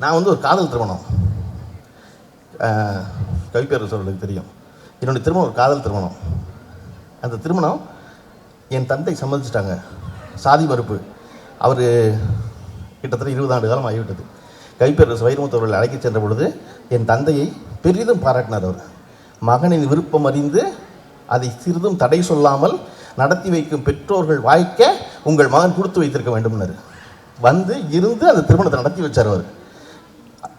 நான் வந்து ஒரு காதல் திருமணம். கவிப்பேர் சொல்றதுக்கு தெரியும். என்னுடைய திருமணம் ஒரு காதல் திருமணம். அந்த திருமணம் என் தந்தை சம்மதிச்சிட்டாங்க. சாதி மறுப்பு. அவர் கிட்டத்தட்ட இருபது ஆண்டு காலம் ஆகிவிட்டது. கைப்பேரரசு வைரமுத்து அவர்கள் அழைக்கச் சென்ற பொழுது என் தந்தையை பெரிதும் பாராட்டினார் அவர். மகனின் விருப்பம் அறிந்து அதை சிறிதும் தடை சொல்லாமல் நடத்தி வைக்கும் பெற்றோர்கள் வாய்க்க உங்கள் மகன் கொடுத்து வைத்திருக்க வேண்டும்னாரு. வந்து இருந்து அந்த திருமணத்தை நடத்தி வச்சார் அவர்.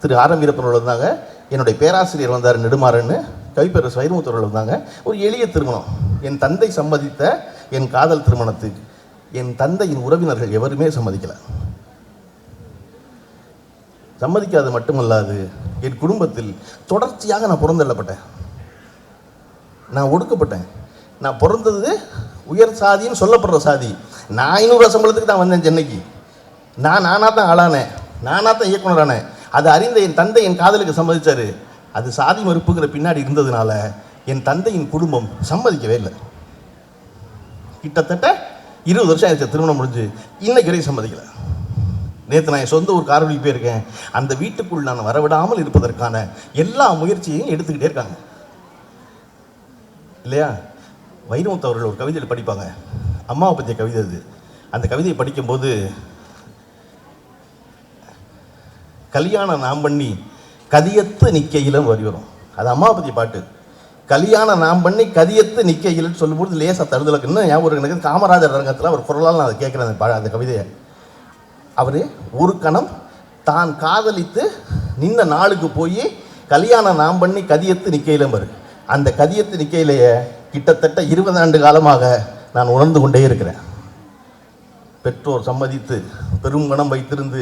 திரு ஆரம் வீரப்பன் வந்தாங்க. என்னுடைய பேராசிரியர் வந்தார் நெடுமாறன்னு. கவிப்பேரரசு வைரமுத்தவர்கள் வந்தாங்க. ஒரு எளிய திருமணம். என் தந்தை சம்மதித்த என் காதல் திருமணத்துக்கு என் தந்தையின் உறவினர்கள் எவருமே சம்மதிக்கலை. சம்மதிக்காது மட்டுமல்லாது என் குடும்பத்தில் தொடர்ச்சியாக நான் புறந்தள்ளப்பட்டேன். நான் ஒடுக்கப்பட்டேன். நான் பிறந்தது உயர் சாதின்னு சொல்லப்படுற சாதி. நான் ஐநூறு சம்பளத்துக்கு தான் வந்தேன் சென்னைக்கு. நான் நானாக தான் ஆளானேன். நானாக தான் இயக்குனரானேன். அது அறிந்த என் தந்தை என் காதலுக்கு சம்மதிச்சாரு. அது சாதி மறுப்புங்கிற பின்னாடி இருந்ததுனால என் தந்தையின் குடும்பம் சம்மதிக்கவே இல்லை. கிட்டத்தட்ட இருபது வருஷம் ஆயிடுச்சு திருமணம் முடிஞ்சு. இன்னைக்கு வரைக்கும் சம்மதிக்கல. நேற்று நான் என் சொந்த ஒரு காரணிக்கு போயிருக்கேன். அந்த வீட்டுக்குள் நான் வரவிடாமல் இருப்பதற்கான எல்லா முயற்சியையும் எடுத்துக்கிட்டே இருக்காங்க. இல்லையா? வைரமுத்து அவர்கள் ஒரு கவிதையில் படிப்பாங்க. அம்மாவை பற்றிய கவிதை அது. அந்த கவிதையை படிக்கும்போது கல்யாணம் நாம் பண்ணி கதியத்து நிக்கையிலும் வரி வரும் அது அம்மாவை பற்றி பாட்டு. கல்யாணம் நாம் பண்ணி கதியத்து நிக்கையில் சொல்லும்போது லேசா தருதலுக்கு இன்னும் ஞாபகம் எனக்கு காமராஜர் ரங்கத்தில் அவர் குரலால் நான் அதை கேட்குறேன் அந்த அந்த கவிதையை. அவர் ஒரு கணம் தான் காதலித்து நின்ன நாளுக்கு போய் கல்யாணம் நாம் பண்ணி கதியத்து நிக்கையிலும் வரு. அந்த கதியத்து நிக்கையிலேயே கிட்டத்தட்ட இருபது ஆண்டு காலமாக நான் உணர்ந்து கொண்டே இருக்கிறேன். பெற்றோர் சம்மதித்து பெரும் மனம் வைத்திருந்து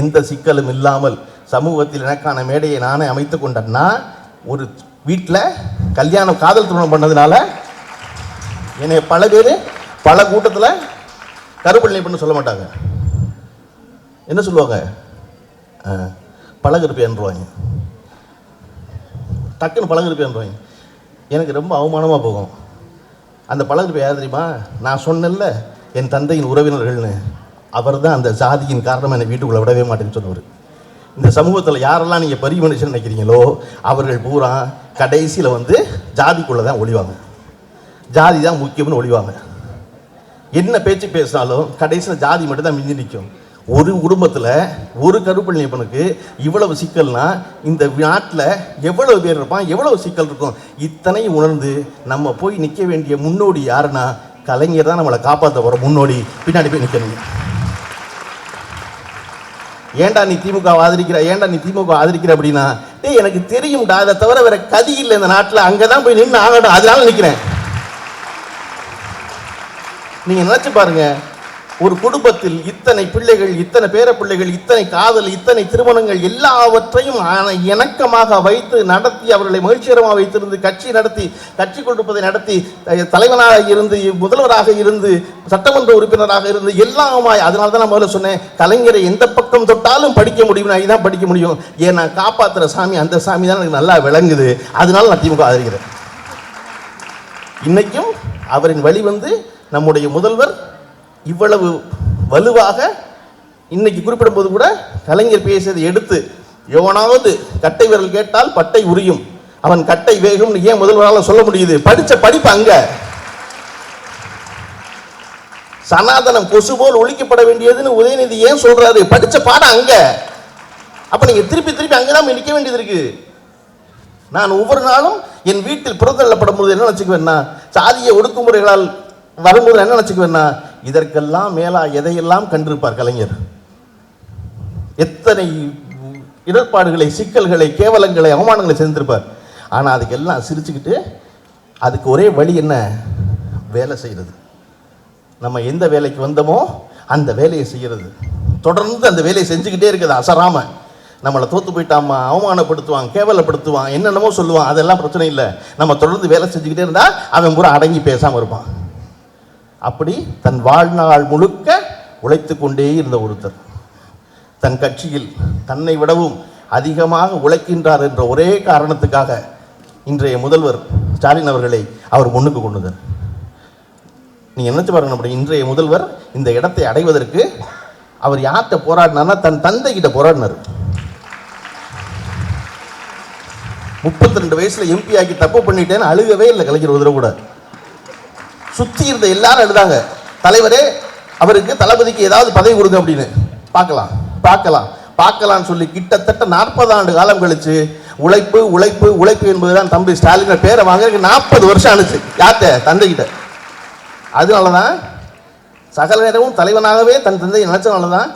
எந்த சிக்கலும் இல்லாமல் சமூகத்தில் எனக்கான மேடையை நானே அமைத்து கொண்டேன்னா ஒரு வீட்டில் கல்யாணம் காதல் திருமணம் பண்ணதுனால என்னை பல பேர் பல கூட்டத்தில் கருப்பள்ளி பண்ண சொல்ல மாட்டாங்க. என்ன சொல்லுவாங்க? பழகிருப்பேன்ருவாங்க டக்குன்னு பழகிருப்பேன்ருவாங்க எனக்கு ரொம்ப அவமானமாக போகும். அந்த பழகிருப்ப யார் தெரியுமா? நான் சொன்னேன்ல என் தந்தையின் உறவினர்கள்னு. அவர் தான் அந்த ஜாதியின் காரணமாக என்னை வீட்டுக்குள்ளே விடவே மாட்டேன்னு சொன்னவர். இந்த சமூகத்தில் யாரெல்லாம் நீங்கள் பெரிய மனுஷன் நினைக்கிறீங்களோ அவர்கள் பூரா கடைசியில் வந்து ஜாதிக்குள்ளே தான் ஒழிவாங்க ஜாதி தான் முக்கியம்னு ஒழிவாங்க என்ன பேச்சு பேசினாலும் கடைசியில் ஜாதி மட்டும் தான் மிஞ்சி நிற்கும் ஒரு குடும்பத்தில் ஒரு கருப்பள்ளியப்பனுக்கு இவ்வளவு சிக்கல்னா இந்த நாட்டில் எவ்வளவு பேர் இருப்பான் எவ்வளவு சிக்கல் இருக்கும்? இத்தனையும் உணர்ந்து நம்ம போய் நிற்க வேண்டிய முன்னோடி யாருன்னா கலைஞர் தான் நம்மளை காப்பாற்ற போகிற முன்னோடி பின்னாடி போய் நிற்கணும் ஏன்டா நீ திமுக ஆதரிக்கிற? ஏண்டா நீ திமுக ஆதரிக்கிற அப்படின்னா? டேய் எனக்கு தெரியும்டா. அதை தவிர வேற கதி இல்லை இந்த நாட்டில். அங்கே தான் போய் நின்று ஆகணும். அதனால நிற்கிறேன் நீங்கள் நினச்சி பாருங்கள் ஒரு குடும்பத்தில் இத்தனை பிள்ளைகள் இத்தனை பேர பிள்ளைகள் இத்தனை காதல் இத்தனை திருமணங்கள் எல்லாவற்றையும் இணக்கமாக வைத்து நடத்தி அவர்களை மகிழ்ச்சிகரமாக வைத்திருந்து கட்சி நடத்தி கட்சி கொடுப்பதை நடத்தி தலைவனாக இருந்து முதல்வராக இருந்து சட்டமன்ற உறுப்பினராக இருந்து எல்லாமாய் அதனால தான் நான் முதல்ல சொன்னேன் கலைஞரை எந்த பக்கம் தொட்டாலும் படிக்க முடியும் நான் இதான் படிக்க முடியும். ஏன் நான் காப்பாத்துற சாமி அந்த சாமி தான் எனக்கு நல்லா விளங்குது. அதனால நான் திமுக ஆதரிக்கிறேன். இன்னைக்கும் அவரின் வழி வந்து நம்முடைய முதல்வர் இவ்வளவு வலுவாக இன்னைக்கு குறிப்பிடும்போது கூட கலைஞர் பேசியதை எடுத்து எவனாவது கட்டை விரல் கேட்டால் பட்டை உரியும். அவன் கட்டை வேகும்னு ஏன் முதல்வரால் சொல்ல முடியுது? படித்த படிப்பு அங்க. சனாதனம் கொசு போல் ஒழிக்கப்பட வேண்டியதுன்னு உதயநிதி ஏன் சொல்றாரு? படித்த பாடம் அங்க. அப்ப நீங்க திருப்பி திருப்பி அங்கதான் நிற்க வேண்டியது இருக்கு. நான் ஒவ்வொரு நாளும் என் வீட்டில் புறந்தள்ளப்படும் போது என்ன நினச்சிக்குவேன்னா சாதிய ஒடுக்குமுறைகளால் வரும்போது என்ன நினச்சிக்குவேன்னா இதற்கெல்லாம் மேலா எதையெல்லாம் கண்டிருப்பார் கலைஞர்? எத்தனை இடர்பாடுகளை சிக்கல்களை கேவலங்களை அவமானங்களை செஞ்சிருப்பார். ஆனால் அதுக்கெல்லாம் சிரிச்சுக்கிட்டு அதுக்கு ஒரே வழி என்ன? வேலை செய்கிறது நம்ம எந்த வேலைக்கு வந்தோமோ அந்த வேலையை செய்கிறது தொடர்ந்து அந்த வேலையை செஞ்சுக்கிட்டே இருக்குது அசராம. நம்மளை தோத்து போயிட்டாமா அவமானப்படுத்துவான் கேவலப்படுத்துவான் என்னென்னமோ சொல்லுவான் அதெல்லாம் பிரச்சனை இல்லை. நம்ம தொடர்ந்து வேலை செஞ்சுக்கிட்டே இருந்தால் அவன் பூரா அடங்கி பேசாமல் இருப்பான். அப்படி தன் வாழ்நாள் முழுக்க உழைத்து கொண்டே இருந்த ஒருத்தர். தன் கட்சியில் தன்னை விடவும் அதிகமாக உழைக்கின்றார் என்ற ஒரே காரணத்துக்காக இன்றைய முதல்வர் ஸ்டாலின் அவர்களை அவர் முன்னுக்கு கொண்டு நீ நீங்க பாருங்க அப்படி இன்றைய முதல்வர் இந்த இடத்தை அடைவதற்கு அவர் யார்கிட்ட போராடினார்னா தன் தந்தை கிட்ட போராடினார். முப்பத்தி ரெண்டு வயசில் எம்பி ஆக்கி தப்பு பண்ணிட்டேன்னு அழுகவே இல்லை கலைஞர் ஒரு சுற்றி சுத்தி இருந்த எல்லாரும் எழுதாங்க. தலைவரே அவருக்கு தளபதிக்கு ஏதாவது பதவி கொடுங்க அப்படின்னு. பார்க்கலாம் பார்க்கலாம். பார்க்கலாம்னு சொல்லி கிட்டத்தட்ட நாற்பது ஆண்டு காலம் கழிச்சு உழைப்பு உழைப்பு உழைப்பு என்பதுதான் தம்பி ஸ்டாலின் பேரை வாங்க நாற்பது வருஷம் ஆனுச்சு யார்கிட்ட? தந்தைகிட்ட. அதனால தான் சகல நேரமும் தலைவனாகவே தன் தந்தையை நினைச்சனால தான்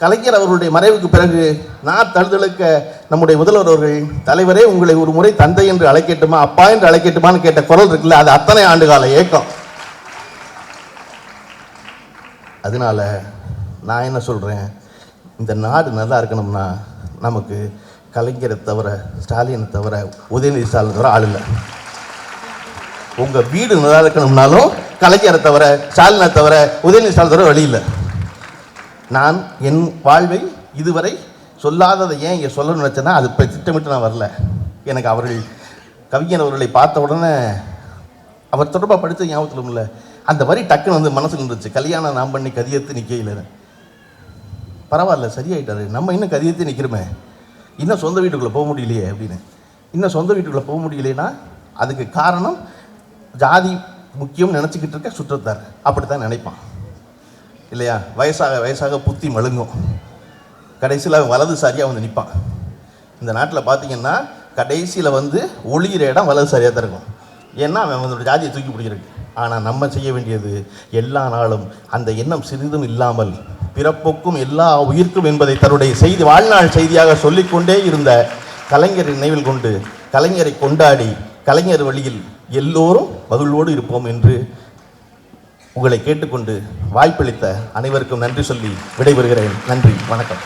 கலைஞர் அவர்களுடைய மறைவுக்கு பிறகு நான் தழுதழுக்க நம்முடைய முதல்வர் அவர்கள் தலைவரே உங்களை ஒரு முறை தந்தை என்று அழைக்கட்டுமா அப்பா என்று அழைக்கட்டுமான்னு கேட்ட குரல் இருக்குல்ல அது அத்தனை ஆண்டு கால ஏக்கம். அதனால நான் என்ன சொல்கிறேன் இந்த நாடு நல்லா இருக்கணும்னா நமக்கு கலைஞரை தவிர ஸ்டாலினை தவிர உதயநிதி ஸ்டாலின் தவிர ஆள் இல்லை. உங்கள் வீடு நல்லா இருக்கணும்னாலும் கலைஞரை தவிர ஸ்டாலினை தவிர உதயநிதி ஸ்டாலின் தவிர வழி இல்லை. நான் என் வாழ்வை இதுவரை சொல்லாததை ஏன் இங்கே சொல்லணும்னு நினச்சேன்னா அது இப்போ திட்டமிட்டு நான் வரல. எனக்கு அவர்கள் கவிஞர் அவர்களை பார்த்த உடனே அவர் தொடர்பாக படித்த ஞாபகத்தில் இல்லை. அந்த வரி டக்குன்னு வந்து மனசுல இருந்துச்சு கல்யாணம் நாம் பண்ணி கதியத்து நிற்கையில் பரவாயில்ல சரியாயிட்டாரு. நம்ம இன்னும் கதியத்து நிற்கிறோமே இன்னும் சொந்த வீட்டுக்குள்ளே போக முடியலையே அப்படின்னு. இன்னும் சொந்த வீட்டுக்குள்ளே போக முடியலைன்னா அதுக்கு காரணம் ஜாதி முக்கியம் நினச்சிக்கிட்டு இருக்க சுற்றத்தார். அப்படித்தான் நினைப்பான். இல்லையா? வயசாக வயசாக புத்தி மழுங்கும். கடைசியில் அவன் வலதுசாரியாக வந்து நிற்பான் இந்த நாட்டில் பார்த்தீங்கன்னா கடைசியில் வந்து ஒளியிற இடம் வலதுசாரியாக தான் இருக்கும். ஏன்னா அவன் அவனோட ஜாதியை தூக்கி பிடிக்கிறதுக்கு. ஆனால் நம்ம செய்ய வேண்டியது எல்லா நாளும் அந்த எண்ணம் சிறிதும் இல்லாமல் பிறப்புக்கும் எல்லா உயிர்க்கும் என்பதை தன்னுடைய செய்தி வாழ்நாள் செய்தியாக சொல்லிக்கொண்டே இருந்த கலைஞரை நினைவில் கொண்டு கலைஞரை கொண்டாடி கலைஞர் வழியில் எல்லோரும் மகிழ்வோடு இருப்போம் என்று உங்களை கேட்டுக்கொண்டு வாய்ப்பளித்த அனைவருக்கும் நன்றி சொல்லி விடைபெறுகிறேன். நன்றி. வணக்கம்.